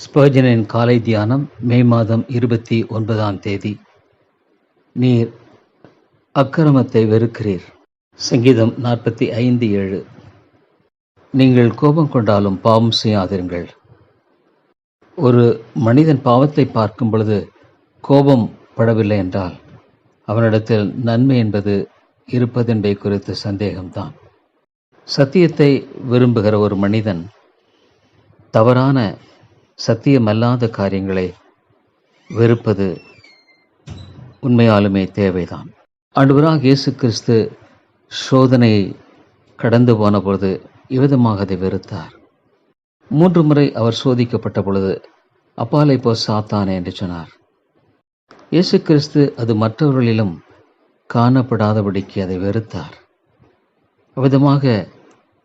ஸ்பர்ஜனின் காலை தியானம் மே மாதம் இருபத்தி ஒன்பதாம் தேதி. நீர் அக்கிரமத்தை வெறுக்கிறீர். சங்கீதம் நாற்பத்தி ஐந்து ஏழு. நீங்கள் கோபம் கொண்டாலும் பாவம் செய்யாதிருங்கள். ஒரு மனிதன் பாவத்தை பார்க்கும் பொழுது கோபம் படவில்லை என்றால் அவனிடத்தில் நன்மை என்பது இருப்பதென்பதை குறித்து சந்தேகம்தான். சத்தியத்தை விரும்புகிற ஒரு மனிதன் தவறான சத்தியமல்லாத காரியங்களை வெறுப்பது உண்மையாலுமே தேவைதான். ஆண்டவராக இயேசு கிறிஸ்து சோதனையை கடந்து போன பொழுது இவ்விதமாக அதை வெறுத்தார். மூன்று முறை அவர் சோதிக்கப்பட்ட பொழுது அப்பாலை போ சாத்தானே என்று சொன்னார். இயேசு கிறிஸ்து அது மற்றவர்களிலும் காணப்படாதபடிக்கு அதை வெறுத்தார். விதமாக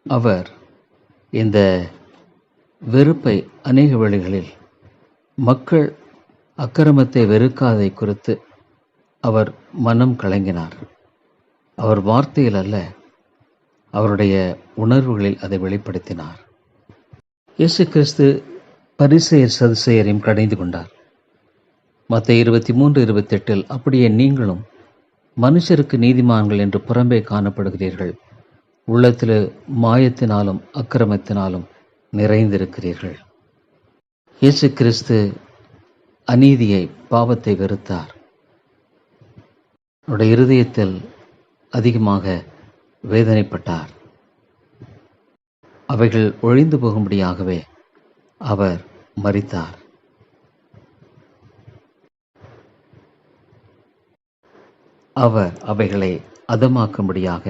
அவர் இந்த வெறுப்பை அநேக வழிகளில் மக்கள் அக்கிரமத்தை வெறுக்காதை குறித்து அவர் மனம் கலங்கினார். அவர் வார்த்தையில் அல்ல அவருடைய உணர்வுகளில் அதை வெளிப்படுத்தினார். இயேசு கிறிஸ்து பரிசெயர் சதுசெயரையும் கடைந்து கொண்டார். மற்ற இருபத்தி மூன்று இருபத்தெட்டில் அப்படியே நீங்களும் மனுஷருக்கு நீதிமான்கள் என்று புறம்பே காணப்படுகிறீர்கள். உள்ளத்தில் மாயத்தினாலும் அக்கிரமத்தினாலும் நிறைந்திருக்கிறீர்கள். இயேசு கிறிஸ்து அநீதியை பாவத்தை வெறுத்தார். அவருடைய இருதயத்தில் அதிகமாக வேதனைப்பட்டார். அவைகள் ஒழிந்து போகும்படியாகவே அவர் மறித்தார் அவர் அவைகளை அதமாக்கும்படியாக